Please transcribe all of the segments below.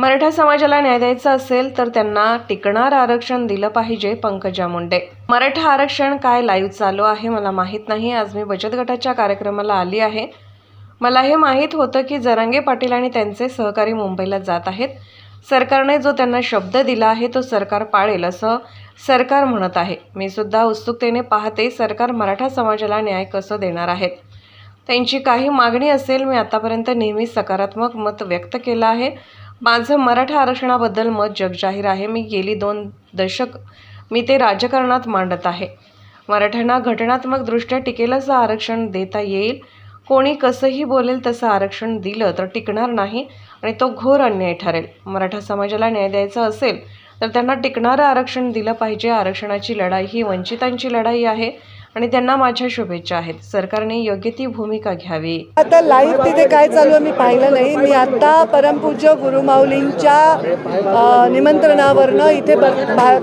मराठा समाजाला न्याय द्यायचा असेल तर त्यांना टिकणार आरक्षण दिलं पाहिजे पंकजा मुंडे. मराठा आरक्षण काय लाईव्ह चालू आहे मला माहीत नाही. आज मी बचत गटाच्या कार्यक्रमाला आली आहे. मला हे माहीत होतं की जरांगे पाटील आणि त्यांचे सहकारी मुंबईला जात आहेत. सरकारने जो त्यांना शब्द दिला आहे तो सरकार पाळेल असं सरकार म्हणत आहे. मी सुद्धा उत्सुकतेने पाहते सरकार मराठा समाजाला न्याय कसं देणार आहेत त्यांची काही मागणी असेल मी आतापर्यंत नेहमी सकारात्मक मत व्यक्त केलं आहे. माझं मराठा आरक्षणाबद्दल मत जगजाहीर आहे. मी गेली दोन दशक मी ते राजकारणात मांडत आहे. मराठ्यांना घटनात्मकदृष्ट्या टिकेल आरक्षण देता येईल. कोणी कसंही बोलेल तसं आरक्षण दिलं तर टिकणार नाही आणि तो घोर अन्याय ठरेल. मराठा समाजाला न्याय द्यायचा असेल तर त्यांना टिकणारं आरक्षण दिलं पाहिजे. आरक्षणाची लढाई ही वंचितांची लढाई आहे. आणि त्यांना माझ्या शुभेच्छा आहेत. सरकारने योग्य ती भूमिका घ्यावी. आता लाईव्ह तिथे काय चालू आहे मी पाहिलं नाही. मी आता परमपूज्य गुरुमाऊलींच्या निमंत्रणावरनं इथे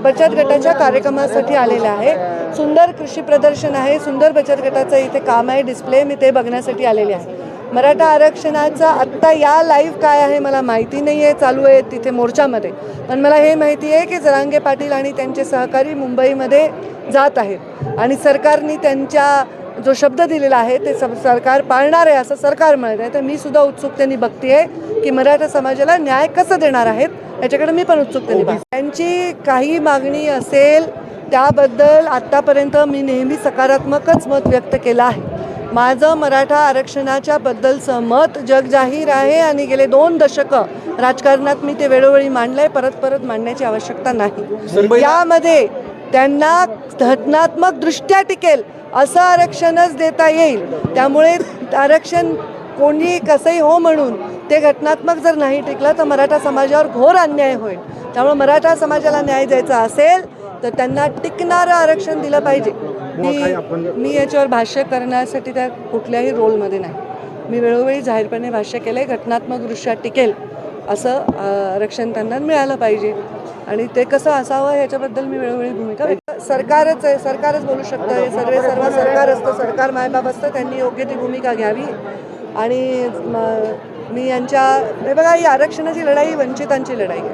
बचत गटाच्या कार्यक्रमासाठी आलेलं आहे. सुंदर कृषी प्रदर्शन आहे. सुंदर बचत गटाचं इथे काम आहे. डिस्प्ले मी ते बघण्यासाठी आलेले आहे. मराठा आरक्षणाचा आत्ता या लाईव्ह काय आहे मला माहिती नाही आहे चालू आहे तिथे मोर्चामध्ये. पण मला हे माहिती आहे की जरांगे पाटील आणि त्यांचे सहकारी मुंबईमध्ये जात आहेत. आणि सरकारने त्यांच्या जो शब्द दिलेला आहे ते सब सरकार पाळणार आहे असं सरकार म्हणत आहे. तर मी सुद्धा उत्सुकतेने बघते आहे की मराठा समाजाला न्याय कसं देणार आहेत याच्याकडे मी पण उत्सुकतेने बघते. त्यांची काही मागणी असेल त्याबद्दल आत्तापर्यंत मी नेहमी सकारात्मकच मत व्यक्त केलं आहे. माझं मराठा आरक्षणाच्या बद्दलचं मत जगजाहीर आहे आणि गेले दोन दशकं राजकारणात मी ते वेळोवेळी मांडलंय परत परत मांडण्याची आवश्यकता नाही. यामध्ये त्यांना घटनात्मक दृष्ट्या टिकेल असं आरक्षणच देता येईल. त्यामुळे आरक्षण कोणी कसंही हो म्हणून ते घटनात्मक जर नाही टिकलं तर मराठा समाजावर घोर अन्याय होईल. त्यामुळे मराठा समाजाला न्याय द्यायचा असेल तर त्यांना टिकणारं आरक्षण दिलं पाहिजे. मी मी याच्यावर भाष्य करण्यासाठी त्या कुठल्याही रोलमध्ये नाही. मी वेळोवेळी जाहीरपणे भाष्य केलं आहे घटनात्मकदृष्ट्या टिकेल असं अ, आरक्षण त्यांना मिळालं पाहिजे. आणि ते कसं असावं ह्याच्याबद्दल मी वेळोवेळी भूमिका सरकारच आहे सरकारच बोलू शकतं. हे सर्व सर्व सरकार असतं सरकार मायबाप असतं त्यांनी योग्य ती भूमिका घ्यावी. आणि म- मी यांच्या हे बघा ही आरक्षणाची लढाई ही वंचितांची लढाई आहे.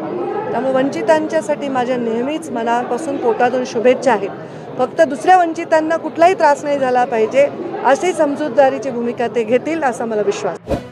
त्यामुळे वंचितांच्यासाठी माझ्या नेहमीच मनापासून पोटातून शुभेच्छा आहेत. फक्त दुसऱ्या वंचितांना कुठलाही त्रास नाही झाला पाहिजे अशी समजूतदारीची भूमिका ते घेतील असा मला विश्वास आहे.